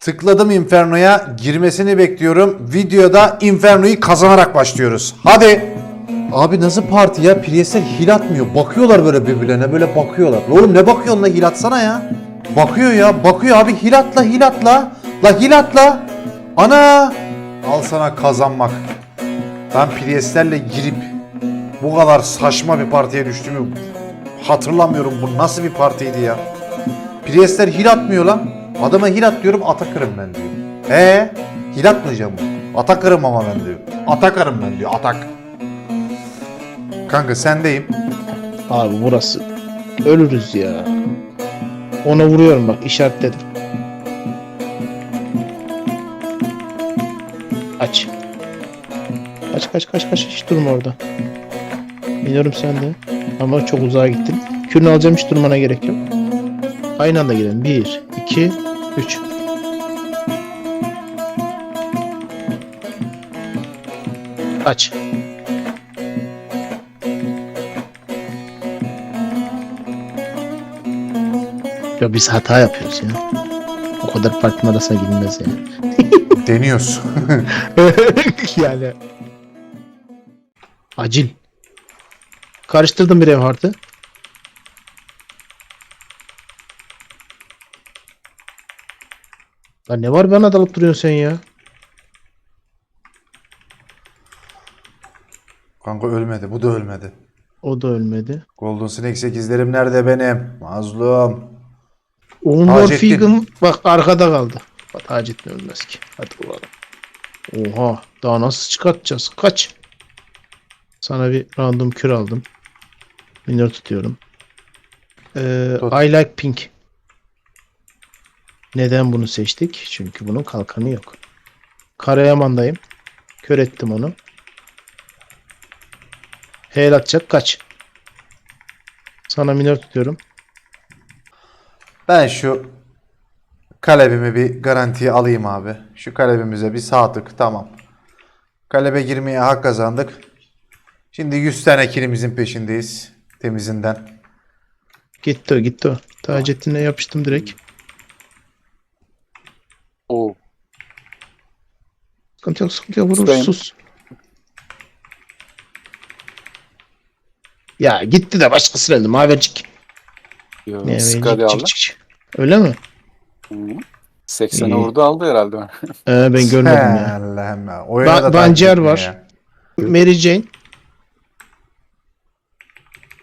Tıkladım Inferno'ya. Girmesini bekliyorum. Videoda Inferno'yu kazanarak başlıyoruz. Hadi. Abi nasıl parti ya? Priestler hil atmıyor. Bakıyorlar böyle birbirlerine. Böyle bakıyorlar. Oğlum ne bakıyorsun la hil atsana ya. Bakıyor ya. Bakıyor abi hil atla hil atla. La hil atla. Ana. Al sana kazanmak. Ben Priestlerle girip bu kadar saçma bir partiye düştüğümü hatırlamıyorum. Bu nasıl bir partiydi ya? Priestler hil atmıyor lan. Adama hil at diyorum atakırım ben diyor. He? Hil atmayacağım mı? Atakırım ama ben diyor. Atakarım ben diyor. Atak. Kanka sendeyim. Abi burası ölürüz ya. Ona vuruyorum bak işaretledim. Aç. Kaç kaç kaç kaç hiç durma orada. Biliyorum sen de. Ama çok uzağa gittin. Kürünü alacağım hiç durmana gerek yok. Aynı anda girelim. 1, 2, 3. Aç. Ya biz hata yapıyoruz ya. O kadar partinin arasına girilmez ya. Deniyoruz. yani. Acil. Karıştırdım bir ev hartı. Lan ne var bana dalıp duruyorsun sen ya? Kanka ölmedi. Bu da ölmedi. O da ölmedi. Golden Snake 8'lerim nerede benim? Mazlum. Umar Hacettin. Figan bak arkada kaldı. Bak Hacettin ölmez ki. Hadi bakalım. Oha daha nasıl çıkartacağız? Kaç. Sana bir random kür aldım. Minör tutuyorum. Ee, Tut. I like pink. Neden bunu seçtik? Çünkü bunun kalkanı yok. Karayaman'dayım. Kör ettim onu. Heal atacak kaç. Sana minör tutuyorum. Ben şu kalebimi bir garantiye alayım abi. Şu kalebimize bir sağ tık tamam. Kalebe girmeye hak kazandık. Şimdi 100 tane kilimizin peşindeyiz. Temizinden. Gitti o gitti o. Taceddin'e yapıştım direkt. Oo. Sıkıntı yok sıkıntı yok vurur Ustayım. sus. Ya gitti de başkası geldi mavercik. Yo, Ne Skadi aldı. çık çık. Öyle mi? Hı. 80'e İyi. vurdu aldı herhalde. Ee, ben görmedim ya. Allah'ım ya. Ba- da Bancer etmiyor var. ya. Mary Jane.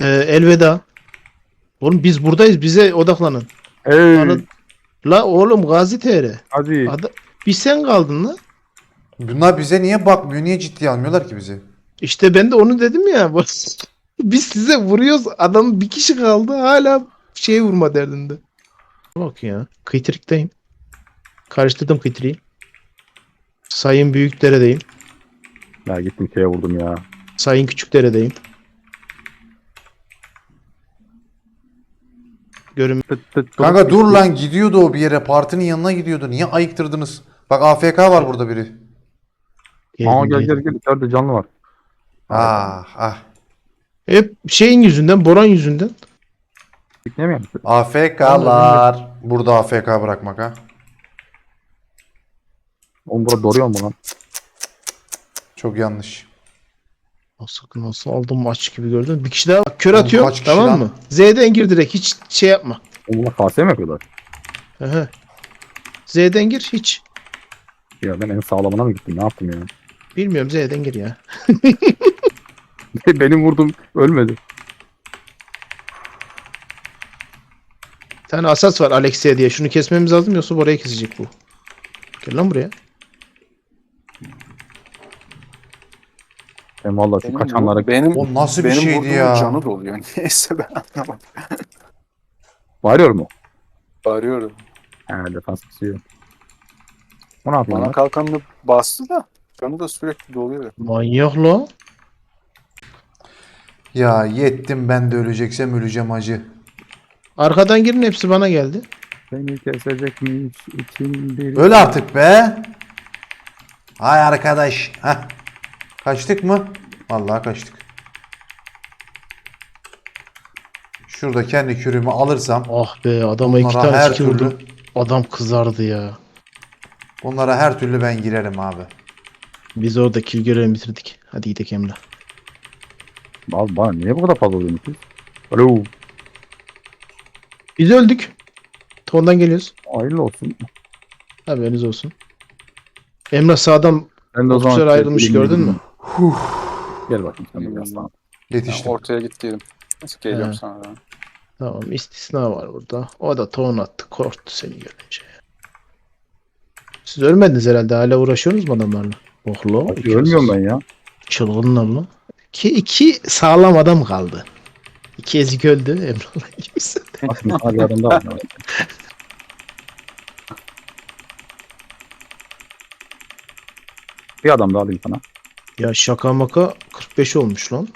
Ee, elveda. Oğlum biz buradayız bize odaklanın. Hey, Anı- La oğlum Gazi TR. hadi. Ada- bir sen kaldın la. Bunlar bize niye bakmıyor? Niye ciddiye almıyorlar ki bizi? İşte ben de onu dedim ya. Biz size vuruyoruz. Adam bir kişi kaldı. Hala şey vurma derdinde. Bak ya. Kıytırıktayım. Karıştırdım kıytırıyı. Sayın Büyükdere'deyim. Ya gittim şeye vurdum ya. Sayın Küçükdere'deyim. Görün Kanka dur lan gidiyordu o bir yere. Partinin yanına gidiyordu. Niye ayıktırdınız? Bak AFK var burada biri. Aa gel gel gel içeride canlı var. Ah ah. Hep şeyin yüzünden, Boran yüzünden. Gitmeyemiyor musun? AFK'lar. Burada AFK bırakmak ha. Oğlum burada doruyor mu lan? Çok yanlış. Nasıl, nasıl aldım maç gibi gördün. Bir kişi daha bak, kör Oğlum atıyor. kaç kişi Tamam lan? mı? Z'den gir direkt. Hiç şey yapma. Bunlar KS mi yapıyorlar? Aha. Z'den gir hiç. Ya ben en sağlamına mı gittim? Ne yaptım ya? Bilmiyorum Z'den gir ya. Benim vurdum ölmedi. Bir tane asas var Alexia diye. Şunu kesmemiz lazım yoksa oraya kesecek bu. Gel lan buraya. Ben valla şu Benim, kaçanlara bu- benim, O nasıl bir benim şeydi ya? canı doluyor. Neyse ben anlamadım. varıyor mu? Arıyorum. He defans kısıyor. O ne yapıyor Bana lan? kalkanını bastı da canı da sürekli doluyor. Manyak la. Ya yettim ben de öleceksem öleceğim acı. Arkadan girin hepsi bana geldi. Beni kesecekmiş için bir... Öl artık be. Hay arkadaş. Heh. Kaçtık mı? Vallahi kaçtık. Şurada kendi kürümü alırsam Ah be adama iki tane her türlü- vurdum. Adam kızardı ya. Bunlara her türlü ben girerim abi. Biz orada kill görevini bitirdik. Hadi gidelim Emrah. Abi bana niye bu kadar fazla oluyorsunuz? Alo. Biz öldük. Tondan geliyoruz. Hayırlı olsun. Haberiniz olsun. Emrah sağdan Ben de o zaman... ayrılmış gördün mü? Gel bakayım sen biraz daha. Yetiştim. Ortaya git diyelim. Neyse geliyorum He. sana da. Tamam istisna var burada. O da ton attı. Korktu seni görünce. Siz ölmediniz herhalde. Hala uğraşıyorsunuz mu adamlarla? Oh. Abi Ölmüyorum ben ya. Çılgınlar lan. İki, iki sağlam adam kaldı. İki ezik öldü. Emrah'la. Aslında hadi adam daha var. Bir adam daha alayım sana. Ya şaka maka 45 olmuş lan.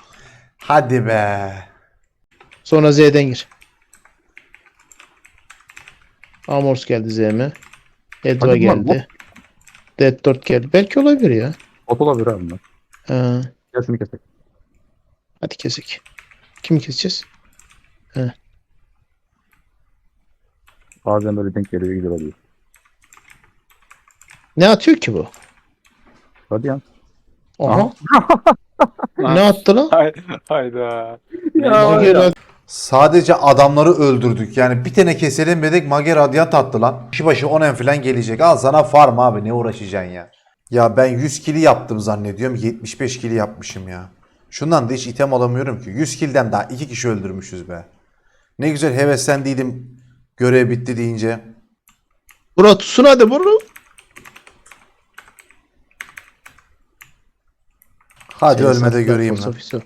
Hadi be. Sonra Z'den gir. Amors geldi Z'me. Edva Hadi lan, geldi. Dead 4 geldi. Belki olabilir ya. Bot olabilir abi bunlar. Ha, Gel şunu kesek. hadi kesik. Kimi keseceğiz? Bazen böyle denk geliyor güzel oluyor. Ne atıyor ki bu? Hadi ya. Aha. ne attı lan? Hay, hayda. Mager Sadece adamları öldürdük. Yani bir tane keselim dedik Mage Radiant attı lan. Kişi başı 10 en falan gelecek. Al sana farm abi ne uğraşacaksın ya. Ya ben 100 kili yaptım zannediyorum. 75 kili yapmışım ya. Şundan da hiç item alamıyorum ki. 100 kilden daha 2 kişi öldürmüşüz be. Ne güzel heveslendiydim görev bitti deyince. Bura tutsun hadi buru. Hadi Seni ölmede sattılar, göreyim lan. Fosofisör.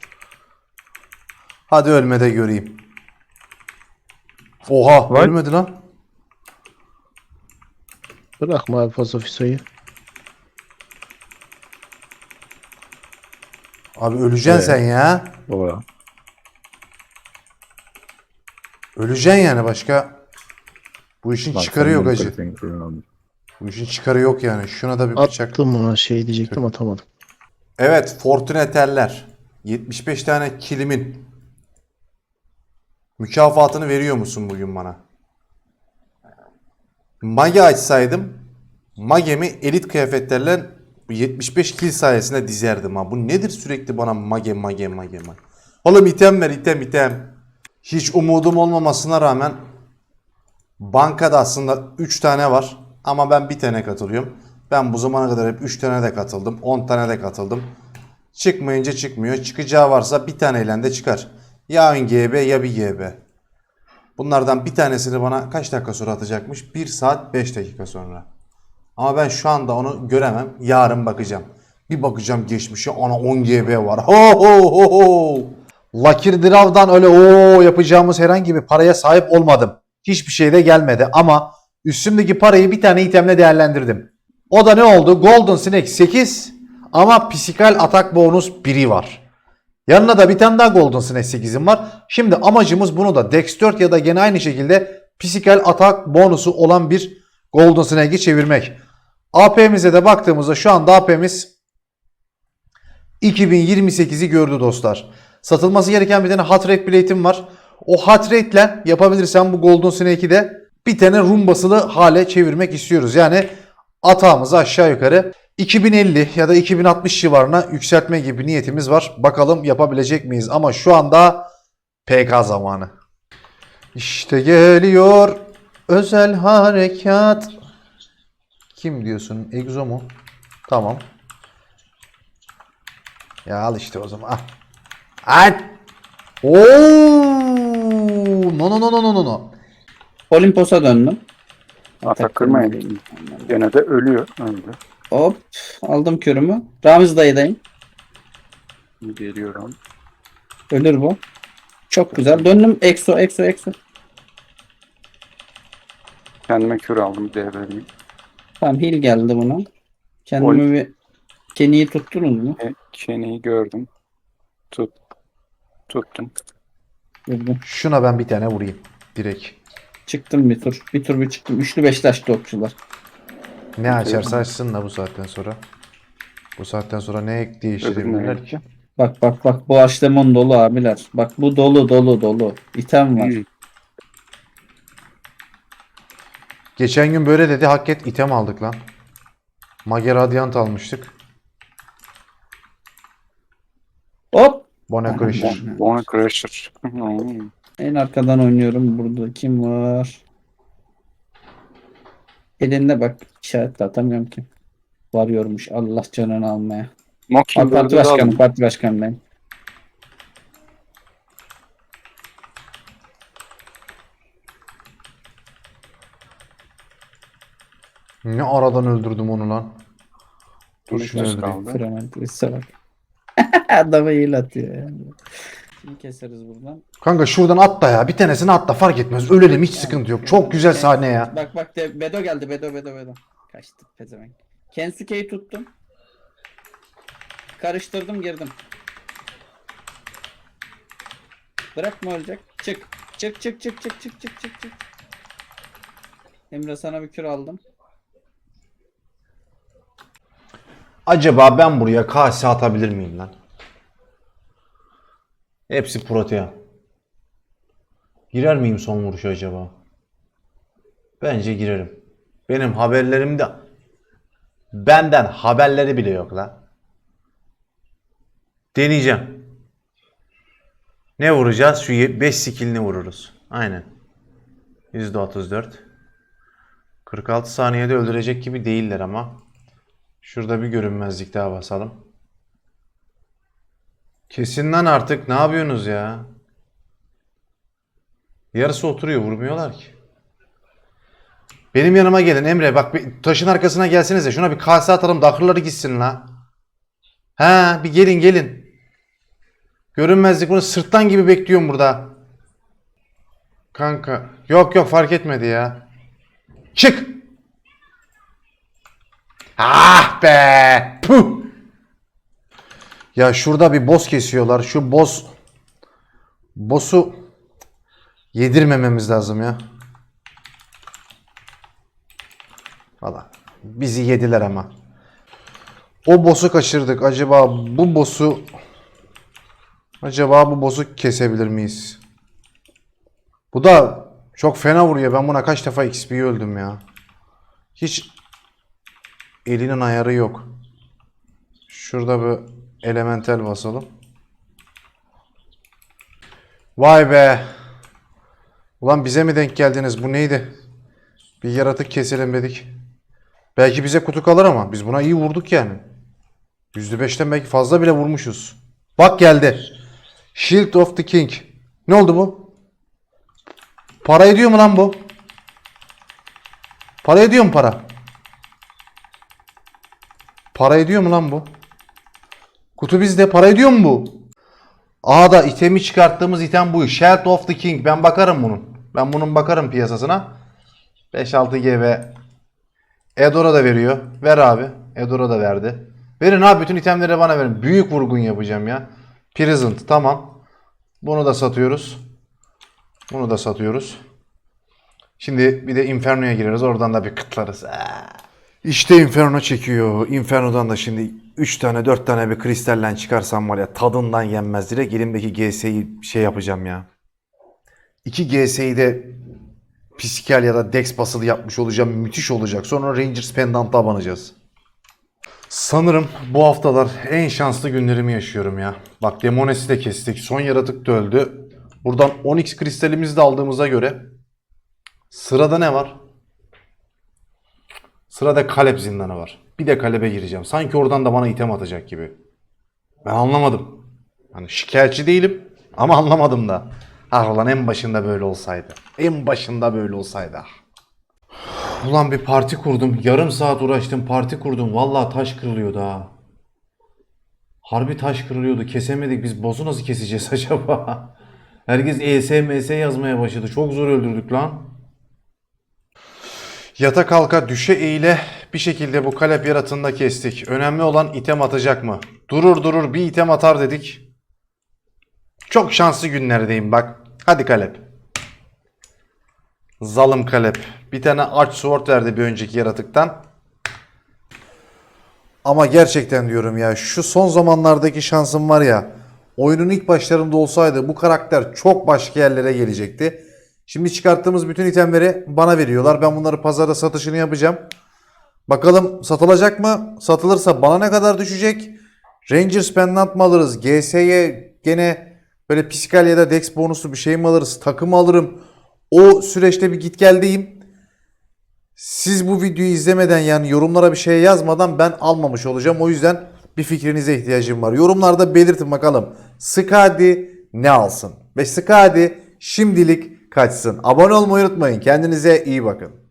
Hadi ölmede göreyim. Oha Vay. ölmedi lan. Bırakma abi Fosofiso'yu. Abi öleceksin Ee. sen ya. Ya. Öleceksin yani başka. Bu işin Bak, çıkarı yok acı. senin. Bu işin çıkarı yok yani. Şuna da bir bıçak. Attım ona şey diyecektim atamadım. Evet Fortuneterler. 75 tane kilimin mükafatını veriyor musun bugün bana? Mage açsaydım Mage'mi elit kıyafetlerle bu 75 kil sayesinde dizerdim ha. Bu nedir sürekli bana mage mage mage mage. Oğlum item ver item item. Hiç umudum olmamasına rağmen bankada aslında 3 tane var ama ben bir tane katılıyorum. Ben bu zamana kadar hep 3 tane de katıldım. 10 tane de katıldım. Çıkmayınca çıkmıyor. Çıkacağı varsa bir taneyle de çıkar. Ya ön GB ya bir GB. Bunlardan bir tanesini bana kaç dakika sonra atacakmış? 1 saat 5 dakika sonra. Ama ben şu anda onu göremem. Yarın bakacağım. Bir bakacağım geçmişe. Ana 10 GB var. Ho ho ho ho. Lucky Draw'dan öyle o yapacağımız herhangi bir paraya sahip olmadım. Hiçbir şey de gelmedi ama üstümdeki parayı bir tane itemle değerlendirdim. O da ne oldu? Golden Snake 8 ama psikal atak bonus 1'i var. Yanına da bir tane daha Golden Snake 8'im var. Şimdi amacımız bunu da Dex 4 ya da gene aynı şekilde psikal atak bonusu olan bir Golden Snake'i çevirmek. AP'mize de baktığımızda şu anda AP'miz 2028'i gördü dostlar. Satılması gereken bir tane hot rate biletim var. O hot rate ile yapabilirsem bu Golden Snake'i de bir tane rum basılı hale çevirmek istiyoruz. Yani atağımızı aşağı yukarı 2050 ya da 2060 civarına yükseltme gibi niyetimiz var. Bakalım yapabilecek miyiz? Ama şu anda PK zamanı. İşte geliyor özel harekat. Kim diyorsun? Egzo mu? Tamam. Ya al işte o zaman. Al. Al. Oo! No no no no no no. Olimpos'a döndüm. Atak kırmayın. Gene de ölüyor. Öldü. Hop aldım körümü. Ramiz dayıdayım. Geliyorum. Ölür bu. Çok güzel. Döndüm. Exo, exo, exo. Kendime kür aldım devreliyim. Tamam heal geldi buna. Kendimi bir Kenny'yi tuttunuz mu? E, Kenny'yi gördüm. Tut. Tuttum. Gördüm. Şuna ben bir tane vurayım. Direkt. Çıktım bir tur. Bir tur bir çıktım. Üçlü beşli okçular. Ne açarsa açsın da bu saatten sonra. Bu saatten sonra ne değiştirebilirler ki? Bak bak bak bu Aşlemon dolu abiler. Bak bu dolu dolu dolu. İtem var. Hmm. Geçen gün böyle dedi hak et item aldık lan. Mage Radiant almıştık. Hop. Bone Crusher. Bone Crusher. En arkadan oynuyorum. Burada kim var? Elinde bak işaretle atamıyorum ki. Varıyormuş Allah canını almaya. Aa, parti Mockingbird'ü de başkanı, aldım. parti başkanı ben. Ne aradan öldürdüm onu lan. Dur şunu öldüreyim. kaldı? Bak. Adamı iyi atıyor yani. Şimdi keseriz buradan. Kanka şuradan atla ya. Bir tanesini atla fark etmez. Ölelim hiç sıkıntı yok. Çok güzel sahne ya. Bak bak de, Bedo geldi Bedo Bedo Bedo. Kaçtı pezevenk. Kensuke'yi tuttum. Karıştırdım girdim. Bırakma ölecek. Çık. Çık çık çık çık çık çık çık çık. Emre sana bir kür aldım. Acaba ben buraya kase atabilir miyim lan? Hepsi protean. Girer miyim son vuruşa acaba? Bence girerim. Benim haberlerimde benden haberleri bile yok lan. Deneyeceğim. Ne vuracağız? Şu 5 skillini vururuz. Aynen. %34. 46 saniyede öldürecek gibi değiller ama. Şurada bir görünmezlik daha basalım. Kesin lan artık. Ne yapıyorsunuz ya? Yarısı oturuyor. Vurmuyorlar ki. Benim yanıma gelin Emre. Bak bir taşın arkasına gelsenize. Şuna bir kase atalım da akılları gitsin la. Ha bir gelin gelin. Görünmezlik bunu sırttan gibi bekliyorum burada. Kanka. Yok yok fark etmedi ya. Çık. Ah be! Puh! Ya şurada bir boss kesiyorlar. Şu boss boss'u yedirmememiz lazım ya. Valla bizi yediler ama. O boss'u kaçırdık. Acaba bu boss'u acaba bu boss'u kesebilir miyiz? Bu da çok fena vuruyor. Ben buna kaç defa XP öldüm ya. Hiç elinin ayarı yok. Şurada bir elemental basalım. Vay be. Ulan bize mi denk geldiniz? Bu neydi? Bir yaratık keselim dedik. Belki bize kutu kalır ama biz buna iyi vurduk yani. %5'ten belki fazla bile vurmuşuz. Bak geldi. Shield of the King. Ne oldu bu? Para ediyor mu lan bu? Para ediyor mu para? Para ediyor mu lan bu? Kutu bizde para ediyor mu bu? Aa da itemi çıkarttığımız item bu. Shield of the King. Ben bakarım bunun. Ben bunun bakarım piyasasına. 5-6 GB. Edora da veriyor. Ver abi. Edora da verdi. Verin abi bütün itemleri bana verin. Büyük vurgun yapacağım ya. Present tamam. Bunu da satıyoruz. Bunu da satıyoruz. Şimdi bir de Inferno'ya gireriz. Oradan da bir kıtlarız. Aa. İşte Inferno çekiyor. Inferno'dan da şimdi 3 tane 4 tane bir kristallen çıkarsam var ya tadından yenmez. Direkt elimdeki GS'yi şey yapacağım ya. 2 GS'yi de Piskal ya da Dex basılı yapmış olacağım. Müthiş olacak. Sonra Rangers Pendant'la abanacağız. Sanırım bu haftalar en şanslı günlerimi yaşıyorum ya. Bak Demones'i de kestik. Son yaratık da öldü. Buradan 10x kristalimizi de aldığımıza göre sırada ne var? Sırada Kalep zindanı var. Bir de Kalep'e gireceğim. Sanki oradan da bana item atacak gibi. Ben anlamadım. Hani şikayetçi değilim ama anlamadım da. Ah ulan en başında böyle olsaydı. En başında böyle olsaydı. Ulan bir parti kurdum. Yarım saat uğraştım parti kurdum. Vallahi taş kırılıyordu ha. Harbi taş kırılıyordu. Kesemedik. Biz boss'u nasıl keseceğiz acaba? Herkes ES, MS yazmaya başladı. Çok zor öldürdük lan. Yata kalka düşe eğile bir şekilde bu kalep yaratığını da kestik. Önemli olan item atacak mı? Durur durur bir item atar dedik. Çok şanslı günlerdeyim bak. Hadi kalep. Zalım kalep. Bir tane Arch Sword verdi bir önceki yaratıktan. Ama gerçekten diyorum ya şu son zamanlardaki şansım var ya oyunun ilk başlarında olsaydı bu karakter çok başka yerlere gelecekti. Şimdi çıkarttığımız bütün itemleri bana veriyorlar. Ben bunları pazarda satışını yapacağım. Bakalım satılacak mı? Satılırsa bana ne kadar düşecek? Rangers pendant mı alırız? GS'ye gene böyle psikal ya da dex bonusu bir şey mi alırız? Takım alırım. O süreçte bir git geldeyim. Siz bu videoyu izlemeden yani yorumlara bir şey yazmadan ben almamış olacağım. O yüzden bir fikrinize ihtiyacım var. Yorumlarda belirtin bakalım. Skadi ne alsın? Ve Skadi şimdilik kaçsın. Abone olmayı unutmayın. Kendinize iyi bakın.